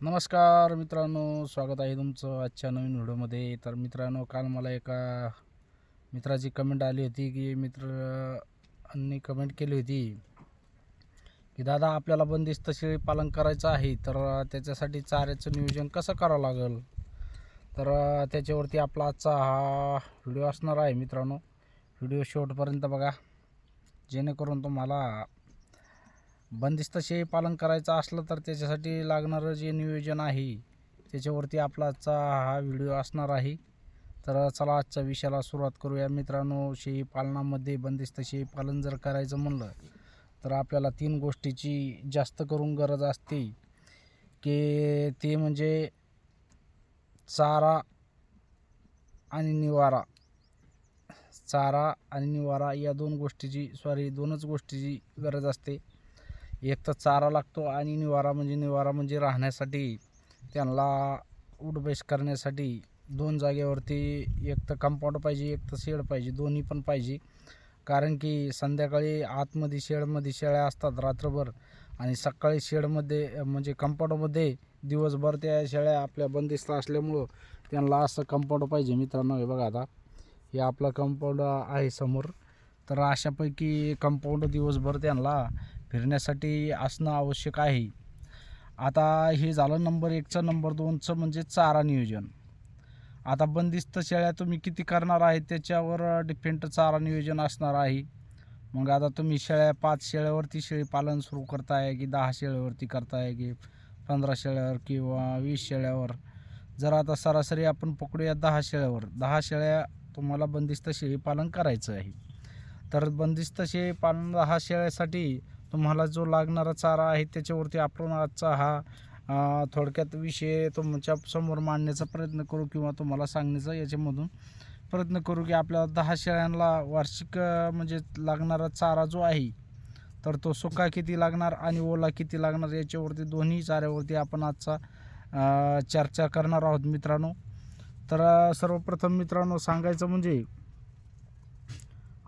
नमस्कार मित्रांनो स्वागत आहे तुमचं आजच्या नवीन व्हिडिओमध्ये. तर मित्रांनो काल मला एका मित्राची कमेंट आली होती की मित्रांनी कमेंट केली होती की दादा आपल्याला बंदिस्त शेळी पालन करायचं आहे तर त्याच्यासाठी चाऱ्याचं नियोजन कसं करावं लागेल? तर त्याच्यावरती आपला आजचा हा व्हिडिओ असणार आहे मित्रांनो. व्हिडिओ शेवटपर्यंत बघा. जेणेकरून तुम्हाला बंदिस्त शेळी पालन करायचं असलं तर त्याच्यासाठी लागणारं जे नियोजन आहे त्याच्यावरती आपला आजचा हा व्हिडिओ असणार आहे. तर चला आजच्या विषयाला सुरुवात करूया. मित्रांनो शेळी पालनामध्ये बंदिस्त शेळी पालन जर करायचं म्हणलं तर आपल्याला तीन गोष्टीची जास्त करून गरज असते. की ते म्हणजे चारा आणि निवारा. चारा आणि निवारा या दोन गोष्टीची सॉरी दोनच गोष्टीची गरज असते. एक तर चारा लागतो आणि निवारा म्हणजे निवारा म्हणजे राहण्यासाठी त्यांना उठबैस करण्यासाठी दोन जागेवरती एक तर कंपाऊंड पाहिजे एक तर शेड पाहिजे दोन्ही पण पाहिजे. कारण की संध्याकाळी आतमध्ये शेडमध्ये शेळ्या असतात रात्रभर आणि सकाळी शेडमध्ये म्हणजे कंपाऊंडमध्ये दिवसभर त्या शेळ्या आपल्या बंदिस्त असल्यामुळं त्यांना असं कंपाऊंड पाहिजे मित्रांनो. हे बघा आता हे आपलं कंपाऊंड आहे समोर. तर अशापैकी कंपाऊंड दिवसभर त्यांना फिरण्यासाठी असणं आवश्यक आहे. आता हे झालं नंबर एकचं नंबर दोनचं म्हणजे चारा नियोजन. आता बंदिस्त शेळ्या तुम्ही किती करणार आहे त्याच्यावर डिपेंड चारा नियोजन असणार आहे. मग आता तुम्ही शेळ्या पाच शेळ्यावरती शेळी पालन सुरू करताय की दहा शेळ्यावरती करताय की पंधरा शेळ्यावर किंवा वीस शेळ्यावर? जर आता सरासरी आपण पकडूया दहा शेळ्यावर. दहा शेळ्या तुम्हाला बंदिस्त शेळी पालन करायचं आहे. तर बंदिस्त शेळी पालन दहा शेळ्यासाठी तुम्हाला जो लागणारा चारा आहे त्याच्यावरती आपण आजचा हा थोडक्यात विषय तुमच्यासमोर मांडण्याचा प्रयत्न करू किंवा तुम्हाला सांगण्याचा याच्यामधून प्रयत्न करू की आपल्याला दहा शेळ्यांना वार्षिक म्हणजे लागणारा चारा जो आहे तर तो सुका किती लागणार आणि ओला किती लागणार याच्यावरती दोन्ही चाऱ्यावरती आपण आजचा चर्चा करणार आहोत मित्रांनो. तर सर्वप्रथम मित्रांनो सांगायचं म्हणजे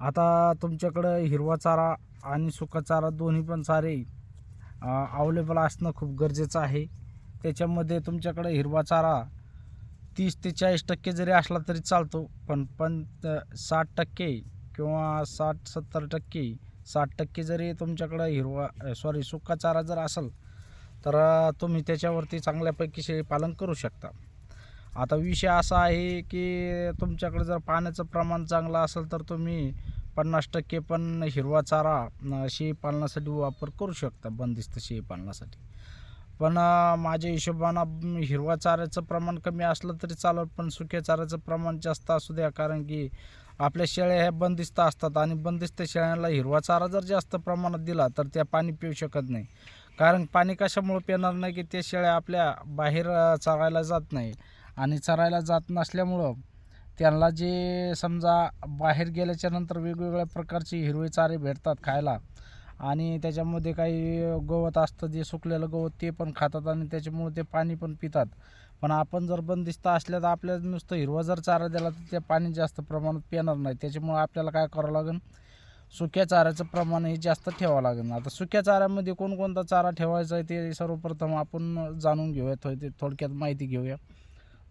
आता तुमच्याकडं हिरवा चारा आणि सुका चारा दोन्ही पण चारे अवेलेबल असणं खूप गरजेचं आहे. त्याच्यामध्ये तुमच्याकडं हिरवा चारा तीस ते चाळीस टक्के जरी असला तरी चालतो पण पण साठ टक्के किंवा साठ सत्तर टक्के साठ टक्के जरी तुमच्याकडं हिरवा सॉरी सुका चारा जर असेल तर तुम्ही त्याच्यावरती चांगल्यापैकी शेळी पालन करू शकता. आता विषय असा आहे की तुमच्याकडे जर पाण्याचं प्रमाण चांगलं असेल तर तुम्ही पन्नास टक्के पण हिरवा चारा शेळी शेळीपालनासाठी वापर करू शकता बंदिस्त शेळीपालनासाठी पण माझ्या हिशोबानं हिरवा चाऱ्याचं प्रमाण कमी असलं तरी चालत पण सुक्या चाऱ्याचं प्रमाण जास्त असू द्या कारण की आपल्या शेळ्या ह्या बंदिस्त असतात आणि बंदिस्त शेळ्यांना हिरवा चारा जर जास्त प्रमाणात दिला तर त्या पाणी पिऊ शकत नाही. कारण पाणी कशामुळे पिणार नाही की ते शेळ्या आपल्या बाहेर चरायला जात नाही. आणि चरायला जात नसल्यामुळं त्यांना जे समजा बाहेर गेल्याच्यानंतर वेगवेगळ्या प्रकारचे हिरवे चारे भेटतात खायला. आणि त्याच्यामध्ये काही गवत असतं जे सुकलेलं गवत ते पण खातात आणि त्याच्यामुळे ते पाणी पण पितात. पण आपण जर बंदिस्त असल्या तर आपल्याला नुसतं हिरवा जर चारा दिला तर ते पाणी जास्त प्रमाणात पिणार नाही. त्याच्यामुळे आपल्याला काय करावं लागेल सुक्या चाऱ्याचं प्रमाण हे जास्त ठेवावं लागेल आता सुक्या चाऱ्यामध्ये कोणकोणता चारा ठेवायचा आहे ते सर्वप्रथम आपण जाणून घेऊया थोडी ते थोडक्यात माहिती घेऊया.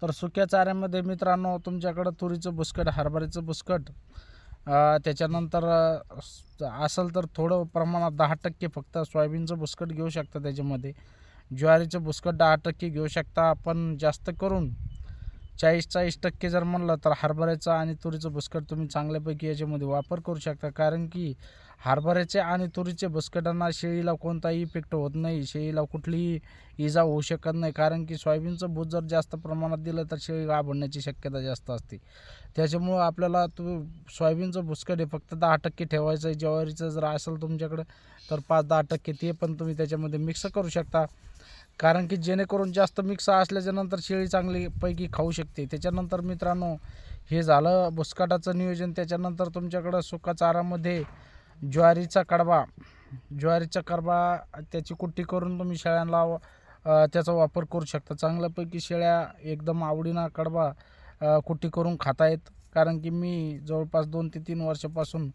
तर सुक्या चाऱ्यामध्ये मित्रांनो तुमच्याकडं तुरीचं बुसकट हरभऱ्याचं बुसकट त्याच्यानंतर असेल तर थोडं प्रमाणात दहा टक्के फक्त सोयाबीनचं बुसकट घेऊ शकता त्याच्यामध्ये. ज्वारीचं बुसकट दहा टक्के घेऊ शकता पण जास्त करून. चाळीस चाळीस टक्के जर म्हणलं तर हरभऱ्याचं आणि तुरीचं बुसकट तुम्ही चांगल्यापैकी याच्यामध्ये वापर करू शकता. कारण की हरभऱ्याचे आणि तुरीचे बुसकटांना शेळीला कोणताही इफेक्ट होत नाही. शेळीला कुठलीही इजा होऊ शकत नाही. कारण की सोयाबीनचं भूत जर जास्त प्रमाणात दिलं तर शेळी गाभण्याची शक्यता जास्त असते. त्याच्यामुळं आपल्याला तू सोयाबीनचं भुसकट हे फक्त दहा टक्के ठेवायचं आहे. ज्वारीचं जर असेल तुमच्याकडं तर पाच दहा टक्के ते पण तुम्ही त्याच्यामध्ये मिक्स करू शकता. कारण की जेणेकरून जास्त मिक्स असल्याच्यानंतर शेळी चांगलीपैकी खाऊ शकते. त्याच्यानंतर मित्रांनो हे झालं भुसकाटाचं नियोजन. त्याच्यानंतर तुमच्याकडं सुका चारामध्ये ज्वारीचा कडबा. ज्वारीचा कडबा त्याची कुट्टी करून तुम्ही शेळ्यांना त्याचा वापर करू शकता. चांगल्यापैकी शेळ्या एकदम आवडीनं कडबा कुट्टी करून खातायत. कारण की मी जवळपास दोन ते तीन वर्षापासून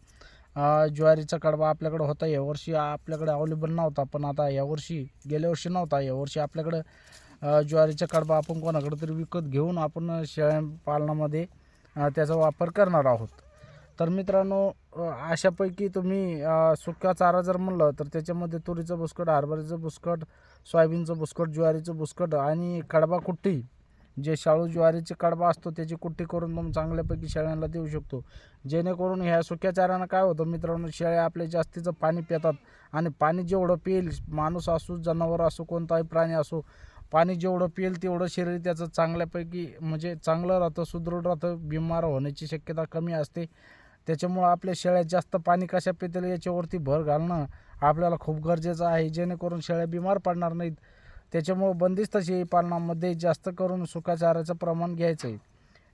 ज्वारीचा कडबा आपल्याकडं होता. यावर्षी आपल्याकडे अवेलेबल नव्हता. पण आता यावर्षी गेल्या वर्षी नव्हता. यावर्षी आपल्याकडं ज्वारीचा कडबा आपण कोणाकडे तरी विकत घेऊन आपण शेळ्या पालनामध्ये त्याचा वापर करणार आहोत. तर मित्रांनो अशापैकी तुम्ही सुका चारा जर म्हणलं तर त्याच्यामध्ये तुरीचं बुसकट हरभऱ्याचं बुसकट सोयाबीनचं बुसकट ज्वारीचं बुसकट आणि कडबा कुट्टी. जे शाळू ज्वारीचे कडबा असतो त्याची कुट्टी करून तुम्ही चांगल्यापैकी शेळ्यांना देऊ शकतो. जेणेकरून ह्या सुक्या चाऱ्यानं काय होतं मित्रांनो शेळ्या आपले जास्तीचं पाणी पितात आणि पाणी जेवढं पिईल माणूस असो जनावर असो कोणताही प्राणी असो पाणी जेवढं पिईल तेवढं शरीर त्याचं चांगल्यापैकी म्हणजे चांगलं राहतं सुदृढ राहतं बिमार होण्याची शक्यता कमी असते. त्याच्यामुळं आपल्या शेळ्या जास्त पाणी कशा पितील याच्यावरती भर घालणं आपल्याला खूप गरजेचं आहे जेणेकरून शेळ्या बिमार पडणार नाहीत. त्याच्यामुळं बंदिस्त शेळी पालनामध्ये जास्त करून सुका चाऱ्याचं प्रमाण घ्यायचं आहे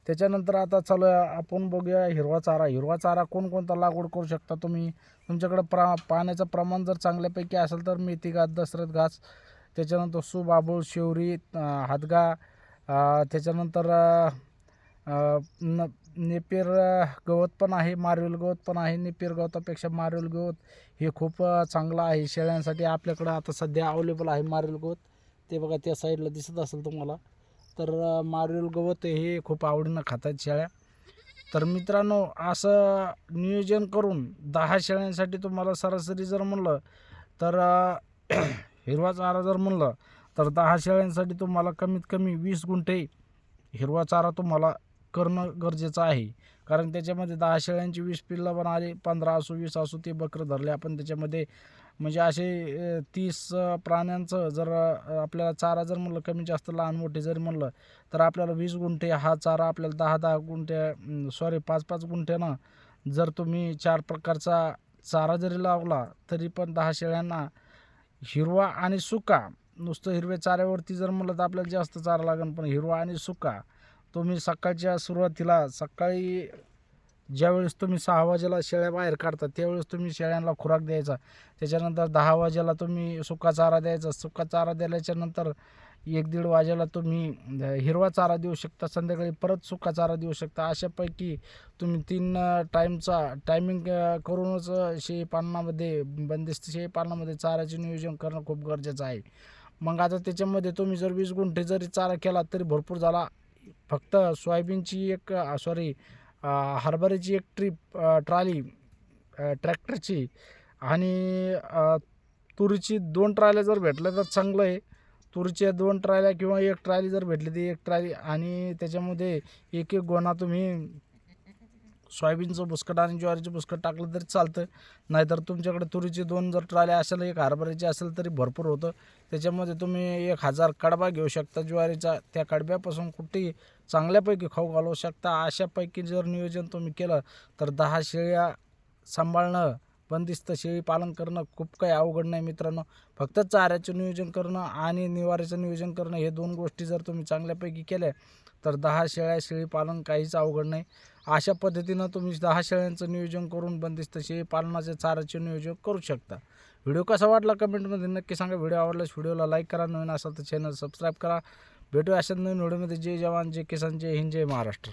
त्याच्यानंतर आता चालू आहे आपण बघूया हिरवा चारा. हिरवा चारा कोणकोणता लागवड करू शकता तुम्ही? तुमच्याकडं प्रा पाण्याचं प्रमाण जर चांगल्यापैकी असेल तर मेथी घास दसरत घास त्याच्यानंतर सुबाबूळ शेवरी हादगा त्याच्यानंतर न नेपेर गवत पण आहे मार्वेल गवत पण आहे नेपेर गवतापेक्षा मार्वेल गवत हे खूप चांगलं आहे. शेळ्यांसाठी आपल्याकडं आता सध्या अवेलेबल आहे मार्वेल गवत. ते बघा त्या साईडला दिसत असेल तुम्हाला. तर अं, मार्वेल गवत हे खूप आवडीनं खातात शेळ्या. तर मित्रांनो असं नियोजन करून दहा शेळ्यांसाठी तुम्हाला सरासरी जर म्हणलं तर हिरवा चारा जर म्हणलं तर दहा शेळ्यांसाठी तुम्हाला कमीत कमी वीस गुंठे हिरवा चारा तुम्हाला करणं गरजेचं आहे. कारण त्याच्यामध्ये दहा शेळ्यांची वीस पिल्लं पण आले पंधरा असो वीस असो ते बकरं धरले. आपण त्याच्यामध्ये म्हणजे असे तीस प्राण्यांचं जर आपल्याला चारा जर म्हणलं कमी जास्त लहान मोठे जरी म्हणलं तर आपल्याला वीस गुंठे हा चारा आपल्याला दहा दहा गुंठे सॉरी पाच पाच गुंठ्यानं जर तुम्ही चार प्रकारचा चारा जरी लावला तरी पण दहा शेळ्यांना हिरवा आणि सुका नुसतं हिरव्या चाऱ्यावरती जर म्हणलं तर आपल्याला जास्त चारा लागेल पण हिरवा आणि सुका तुम्ही सकाळच्या सुरुवातीला सकाळी ज्यावेळेस तुम्ही सहा वाजेला शेळ्या बाहेर काढता त्यावेळेस तुम्ही शेळ्यांना खुराक द्यायचा. त्याच्यानंतर दहा वाजेला तुम्ही सुका चारा द्यायचा. सुका चारा दिल्याच्यानंतर एक दीड वाजेला तुम्ही हिरवा चारा देऊ शकता संध्याकाळी परत सुका चारा देऊ शकता. अशापैकी तुम्ही तीन टाईमचा टायमिंग करूनच अं, शेळीपालनामध्ये बंदिस्त शेळीपालनामध्ये चाऱ्याचे नियोजन करणं खूप गरजेचं आहे. मग आता त्याच्यामध्ये तुम्ही जर वीस गुंठे जरी चारा केला तरी भरपूर झाला. फक्त सोयाबीनची एक सॉरी हरभऱ्याची एक ट्रीप ट्रॉली ट्रॅक्टरची आणि तुरीची दोन ट्रायल्या जर भेटल्या तर चांगलं आहे. तुरीच्या दोन ट्रायल्या किंवा एक ट्रायली जर भेटली ती एक ट्रायली आणि त्याच्यामध्ये एक एक गोणा तुम्ही सोयाबीनचं बुस्कट आणि ज्वारीचं बुसकट टाकलं तरी चालतं. नाहीतर तुमच्याकडे तुरीची दोन जर ट्रायल्या असेल एक हरभऱ्याची असेल तरी भरपूर होतं. त्याच्यामध्ये तुम्ही एक हजार कडबा घेऊ शकता ज्वारीचा. त्या कडब्यापासून कुठेही चांगल्यापैकी खाऊ घालवू शकता. अशापैकी जर नियोजन तुम्ही केलं तर दहा शेळ्या सांभाळणं बंदिस्त शेळी पालन करणं खूप काही अवघड नाही मित्रांनो. फक्त चाऱ्याचं नियोजन करणं आणि निवाऱ्याचं नियोजन करणं हे दोन गोष्टी जर तुम्ही चांगल्यापैकी केल्या तर दहा शेळ्या शेळी पालन काहीच अवघड नाही. अशा पद्धतीनं तुम्ही दहा शेळ्यांचं नियोजन करून बंदिस्त शेळी पालनाचे चाराचे नियोजन करू शकता. व्हिडिओ कसा वाटला कमेंटमध्ये नक्की सांगा. व्हिडिओ आवडल्यास व्हिडिओला लाईक करा. नवीन असाल तर चॅनल सबस्क्राईब करा. भेटूया अशा नवीन व्हिडिओमध्ये. जय जवान जय किसान जय हिंद जय महाराष्ट्र.